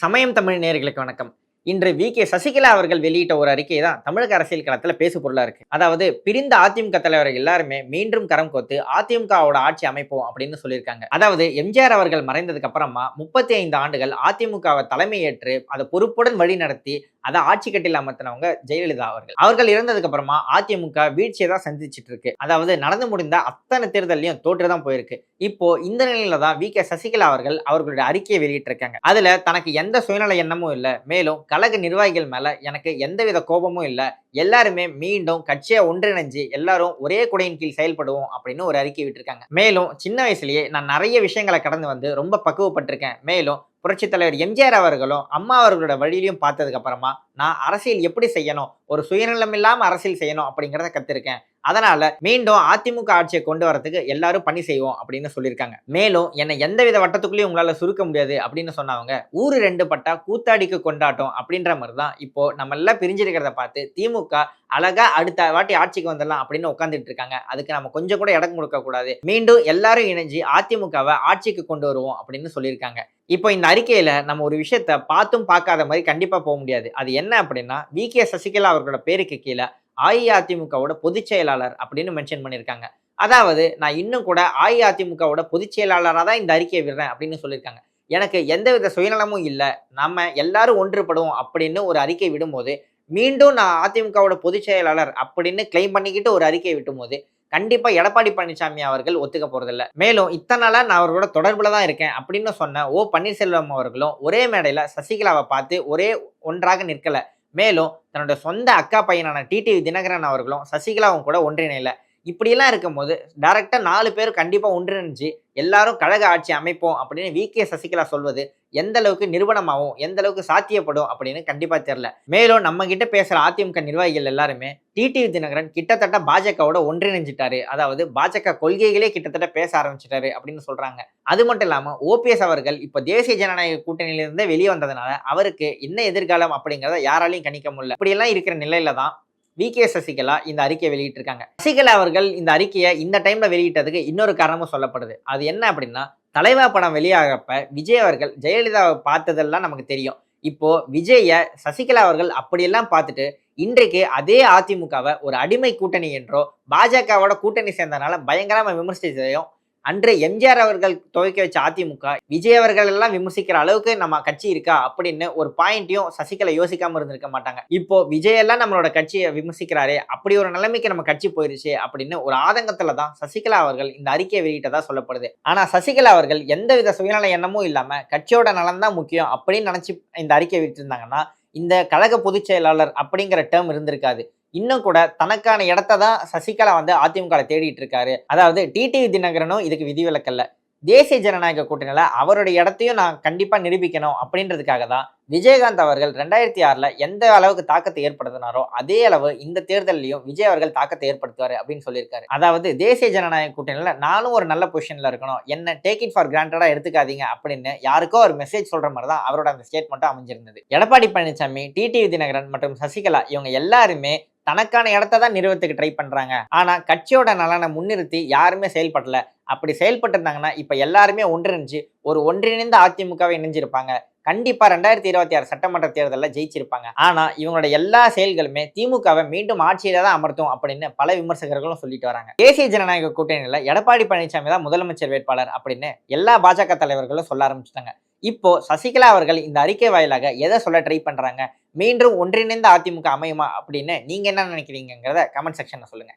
சமயம் தமிழ் நேர்களுக்கு வணக்கம். இன்று வி. கே. சசிகலா அவர்கள் வெளியிட்ட ஒரு அறிக்கை தான் தமிழக அரசியல் களத்தில் பேசு பொருளாக இருக்கு. அதாவது பிரிந்த அதிமுக தலைவர் எல்லாருமே மீண்டும் கரம் கோத்து அதிமுகவோட ஆட்சி அமைப்போம் அப்படின்னு சொல்லியிருக்காங்க. அதாவது எம்ஜிஆர் அவர்கள் மறைந்ததுக்கு அப்புறமா முப்பத்தி ஐந்து ஆண்டுகள் அதிமுகவை தலைமையேற்று அதை பொறுப்புடன் வழி நடத்தி அதை ஆட்சி கட்டில் அமர்த்தினவங்க ஜெயலலிதா அவர்கள். அவர்கள் இறந்ததுக்கு அப்புறமா அதிமுக வீழ்ச்சியை தான் சந்திச்சுட்டு இருக்கு. அதாவது நடந்து முடிந்த அத்தனை தேர்தலையும் தோற்று தான் போயிருக்கு. இப்போ இந்த நிலையில தான் வி. கே. சசிகலா அவர்கள் அவர்களுடைய அறிக்கையை வெளியிட்டிருக்காங்க. அதுல தனக்கு எந்த சுயநல எண்ணமும் இல்லை. மேலும் கழக நிர்வாகிகள் மேலே எனக்கு எந்தவித கோபமும் இல்லை. எல்லாருமே மீண்டும் கட்சியை ஒன்றிணைஞ்சு எல்லாரும் ஒரே குடையின் கீழ் செயல்படுவோம் அப்படின்னு ஒரு அறிக்கை விட்டிருக்காங்க. மேலும் சின்ன வயசுலயே நான் நிறைய விஷயங்களை கடந்து வந்து ரொம்ப பக்குவப்பட்டிருக்கேன். மேலும் புரட்சித் தலைவர் எம்ஜிஆர் அவர்களும் அம்மா அவர்களோட வழியிலையும் பார்த்ததுக்கு அப்புறமா நான் அரசியல் எப்படி செய்யணும் ஒரு சுயநலம் இல்லாமல் அரசியல் செய்யணும் அப்படிங்கிறத கத்திருக்கேன். அதனால மீண்டும் அதிமுக ஆட்சியை கொண்டு வரதுக்கு எல்லாரும் பணி செய்வோம் அப்படின்னு சொல்லியிருக்காங்க. மேலும் என்னை எந்தவித வட்டத்துக்குள்ளேயும் உங்களால சுருக்க முடியாது அப்படின்னு சொன்னவங்க ஊரு ரெண்டு பட்டா கூத்தாடிக்கு கொண்டாட்டம் அப்படின்ற மாதிரி தான் இப்போ நம்ம எல்லாம் பிரிஞ்சிருக்கிறத பார்த்து திமுக அழகா அடுத்த வாட்டி ஆட்சிக்கு வந்துடலாம் அப்படின்னு உட்காந்துட்டு இருக்காங்க. அதுக்கு நம்ம கொஞ்சம் கூட இடம் கொடுக்க கூடாது. மீண்டும் எல்லாரும் இணைஞ்சு அதிமுகவை ஆட்சிக்கு கொண்டு வருவோம் அப்படின்னு சொல்லியிருக்காங்க. இப்போ இந்த அறிக்கையில நம்ம ஒரு விஷயத்த பார்த்தும் பார்க்காத மாதிரி கண்டிப்பா போக முடியாது. அது என்ன அப்படின்னா வி கே சசிகலா அவர்களோட பேருக்கு கீழே அஇஅதிமுகவோட பொதுச் செயலாளர் அப்படின்னு மென்ஷன் பண்ணியிருக்காங்க. அதாவது நான் இன்னும் கூட அஇஅதிமுகவோட பொதுச் செயலாளராக தான் இந்த அறிக்கையை விடுறேன் அப்படின்னு சொல்லியிருக்காங்க. எனக்கு எந்தவித சுயநலமும் இல்லை. நம்ம எல்லாரும் ஒன்றுபடுவோம் அப்படின்னு ஒரு அறிக்கை விடும்போது மீண்டும் நான் அதிமுகவோட பொதுச் செயலாளர் அப்படின்னு கிளைம் பண்ணிக்கிட்டு ஒரு அறிக்கை விட்டும்போது கண்டிப்பாக எடப்பாடி பழனிசாமி அவர்கள் ஒத்துக்க போகிறதில்ல மேலும் இத்தனை நாளாக நான் அவர்களோட தொடர்பில் தான் இருக்கேன் அப்படின்னு சொன்ன ஓ பன்னீர்செல்வம் அவர்களும் ஒரே மேடையில் சசிகலாவை பார்த்து ஒரே ஒன்றாக நிற்கலை. மேலும் தன்னோட சொந்த அக்கா பையனான டிடிவி தினகரன் அவர்களும் சசிகலாவும் கூட ஒன்றிணையில. இப்படியெல்லாம் இருக்கும்போது டேரெக்டாக நாலு பேர் கண்டிப்பாக ஒன்றிணைஞ்சு எல்லாரும் கழக ஆட்சி அமைப்போம் அப்படின்னு வி. கே. சசிகலா சொல்வது எந்த அளவுக்கு நிறுவனமாகும் எந்த அளவுக்கு சாத்தியப்படும் அப்படின்னு கண்டிப்பாக தெரியல. மேலும் நம்ம கிட்ட பேசுகிற அதிமுக நிர்வாகிகள் எல்லாருமே டிடிவி தினகரன் கிட்டத்தட்ட பாஜகவோட ஒன்றிணைஞ்சிட்டாரு. அதாவது பாஜக கொள்கைகளே கிட்டத்தட்ட பேச ஆரம்பிச்சிட்டாரு அப்படின்னு சொல்றாங்க. அது மட்டும் இல்லாமல் ஓபிஎஸ் அவர்கள் இப்போ தேசிய ஜனநாயக கூட்டணியிலிருந்தே வெளியே வந்ததுனால அவருக்கு என்ன எதிர்காலம் அப்படிங்கிறத யாராலையும் கணிக்க முடியல. இப்படியெல்லாம் இருக்கிற நிலையில தான் வி. கே. சசிகலா இந்த அறிக்கையை வெளியிட்டிருக்காங்க. சசிகலா அவர்கள் இந்த அறிக்கையை இந்த டைம்ல வெளியிட்டதுக்கு இன்னொரு காரணமும் சொல்லப்படுது. அது என்ன அப்படின்னா தலைவா படம் வெளியாகிறப்ப விஜய் அவர்கள் ஜெயலலிதாவை பார்த்ததெல்லாம் நமக்கு தெரியும். இப்போ விஜய சசிகலா அவர்கள் அப்படியெல்லாம் பார்த்துட்டு இன்றைக்கு அதே அதிமுகவை ஒரு அடிமை கூட்டணி என்றோ பாஜகவோட கூட்டணி சேர்ந்தனால பயங்கரமா விமர்சித்ததையும் அன்று எம்ஜிஆர் அவர்கள் துவக்கி வச்ச அதிமுக விஜய் அவர்கள் எல்லாம் விமர்சிக்கிற அளவுக்கு நம்ம கட்சி இருக்கா அப்படின்னு ஒரு பாயிண்ட்டையும் சசிகலா யோசிக்காம இருந்திருக்க மாட்டாங்க. இப்போ விஜய் எல்லாம் நம்மளோட கட்சியை விமர்சிக்கிறாரே அப்படி ஒரு நிலைமைக்கு நம்ம கட்சி போயிருச்சு அப்படின்னு ஒரு ஆதங்கத்துல தான் சசிகலா அவர்கள் இந்த அறிக்கையை வெளியிட்டதா சொல்லப்படுது. ஆனா சசிகலா அவர்கள் எந்தவித சுயநல எண்ணமும் இல்லாம கட்சியோட நலன் தான் முக்கியம் அப்படின்னு நினைச்சு இந்த அறிக்கை விட்டிருந்தாங்கன்னா இந்த கழக பொதுச் செயலாளர் அப்படிங்கிற டேர்ம் இருந்திருக்காது. இன்னும் கூட தனக்கான இடத்த தான் சசிகலா வந்து அதிமுக தேடிட்டு இருக்காரு. அதாவது டிடிவி தினகரனும் இதுக்கு விதிவிலக்கல்ல தேசிய ஜனநாயக கூட்டணியில அவருடைய இடத்தையும் நான் கண்டிப்பா நிரூபிக்கணும் அப்படின்றதுக்காக தான் விஜயகாந்த் அவர்கள் ரெண்டாயிரத்தி ஆறுல எந்த அளவுக்கு தாக்கத்தை ஏற்படுத்தினாரோ அதே அளவு இந்த தேர்தலையும் விஜய் அவர்கள் தாக்கத்தை ஏற்படுத்துவார் அப்படின்னு சொல்லியிருக்காரு. அதாவது தேசிய ஜனநாயக கூட்டணியில நானும் ஒரு நல்ல பொசிஷன்ல இருக்கணும். என்ன டேக் இட் ஃபார் கிராண்டடா எடுத்துக்காதீங்க அப்படின்னு யாருக்கோ ஒரு மெசேஜ் சொல்ற மாதிரி தான் அவரோட அந்த ஸ்டேட்மெண்ட்டும் அமைஞ்சிருந்தது. எடப்பாடி பழனிசாமி டிடிவி தினகரன் மற்றும் சசிகலா இவங்க எல்லாருமே தனக்கான இடத்த தான் நிறுவத்துக்கு ட்ரை பண்றாங்க. ஆனா கட்சியோட நலனை முன்னிறுத்தி யாருமே செயல்படல. அப்படி செயல்பட்டிருந்தாங்கன்னா இப்ப எல்லாருமே ஒன்றிணைஞ்சு ஒரு ஒன்றிணைந்த அதிமுகவை இணைஞ்சிருப்பாங்க. கண்டிப்பா ரெண்டாயிரத்தி இருபத்தி ஆறு சட்டமன்ற தேர்தலில் ஜெயிச்சிருப்பாங்க. ஆனா இவங்களோட எல்லா செயல்களுமே திமுகவை மீண்டும் ஆட்சியில தான் அமர்த்தும் அப்படின்னு பல விமர்சகர்களும் சொல்லிட்டு வராங்க. தேசிய ஜனநாயக கூட்டணியில எடப்பாடி பழனிசாமி தான் முதலமைச்சர் வேட்பாளர் அப்படின்னு எல்லா பாஜக தலைவர்களும் சொல்ல ஆரம்பிச்சிட்டாங்க. இப்போ சசிகலா அவர்கள் இந்த அறிக்கை வாயிலாக எதை சொல்ல ட்ரை பண்றாங்க? மீண்டும் ஒன்றிணைந்த அதிமுக அமையுமா அப்படின்னு நீங்க என்ன நினைக்கிறீங்கிறத கமெண்ட் செக்ஷன்ல சொல்லுங்க.